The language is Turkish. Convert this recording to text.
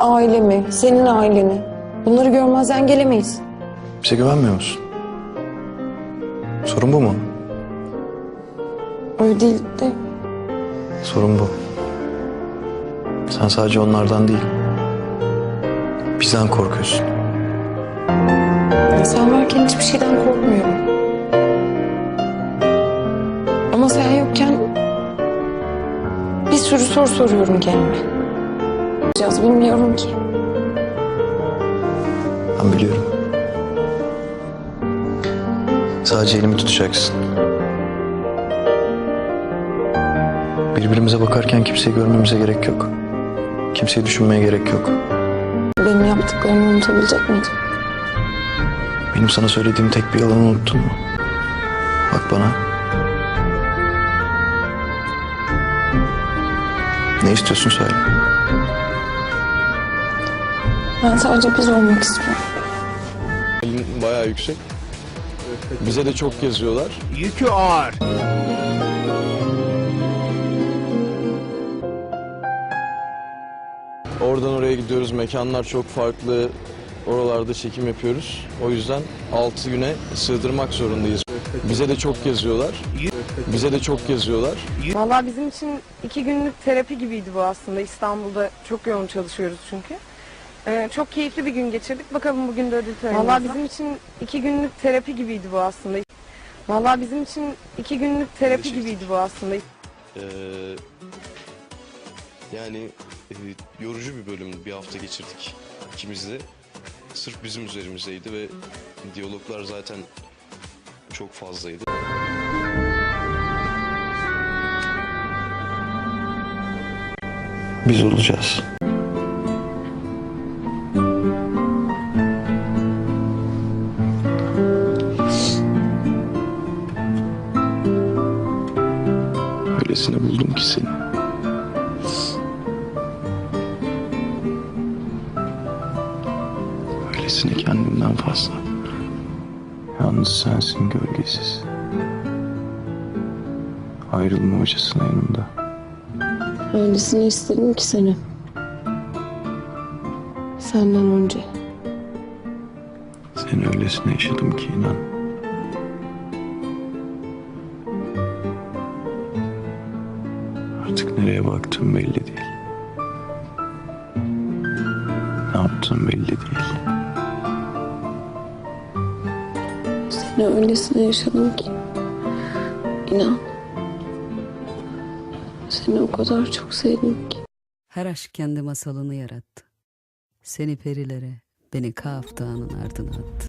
ailemi, senin aileni. Bunları görmezden gelemeyiz. Bize güvenmiyor musun? Sorun bu mu? Öyle değil de Sorun bu. Sen sadece onlardan değil. Bizden korkuyorsun. sen varken hiçbir şeyden korkmuyorum. Ama sen yokken bir sürü soru soruyorum kendime. Yapacağız bilmiyorum ki. Ben biliyorum. Sadece elimi tutacaksın. Birbirimize bakarken kimseyi görmemize gerek yok. Kimseyi düşünmeye gerek yok. Benim yaptıklarımı unutabilecek miydin? Benim sana söylediğim tek bir yalanı unuttun mu? Bak bana. Ne istiyorsun söyle. Ben sadece biz olmak istiyorum. Bayağı yüksek. Bize de çok yazıyorlar. Yükü ağır. Oradan oraya gidiyoruz. Mekanlar çok farklı. Oralarda çekim yapıyoruz. O yüzden 6 güne sığdırmak zorundayız. Bize de çok yazıyorlar. Bize de çok yazıyorlar. Vallahi bizim için iki günlük terapi gibiydi bu aslında. İstanbul'da çok yoğun çalışıyoruz çünkü. Ee, çok keyifli bir gün geçirdik. Bakalım bugün de ödül töreni. Vallahi bizim için iki günlük terapi gibiydi bu aslında. Vallahi bizim için iki günlük terapi gibiydi bu aslında. Ee, yani e, yorucu bir bölüm bir hafta geçirdik ikimiz de. Sırf bizim üzerimizdeydi ve diyaloglar zaten çok fazlaydı. Biz olacağız. Öylesine buldum ki seni. Öylesine kendimden fazla. Yalnız sensin gölgesiz. Ayrılma hocasına yanımda. Öylesini istedim ki seni. Senden önce. Seni öylesine yaşadım ki inan. Nereye baktığım belli değil. Ne yaptığım belli değil. Seni öylesine yaşadım ki. İnan. Seni o kadar çok sevdim ki. Her aşk kendi masalını yarattı. Seni perilere, beni Kaf Dağı'nın ardına attı.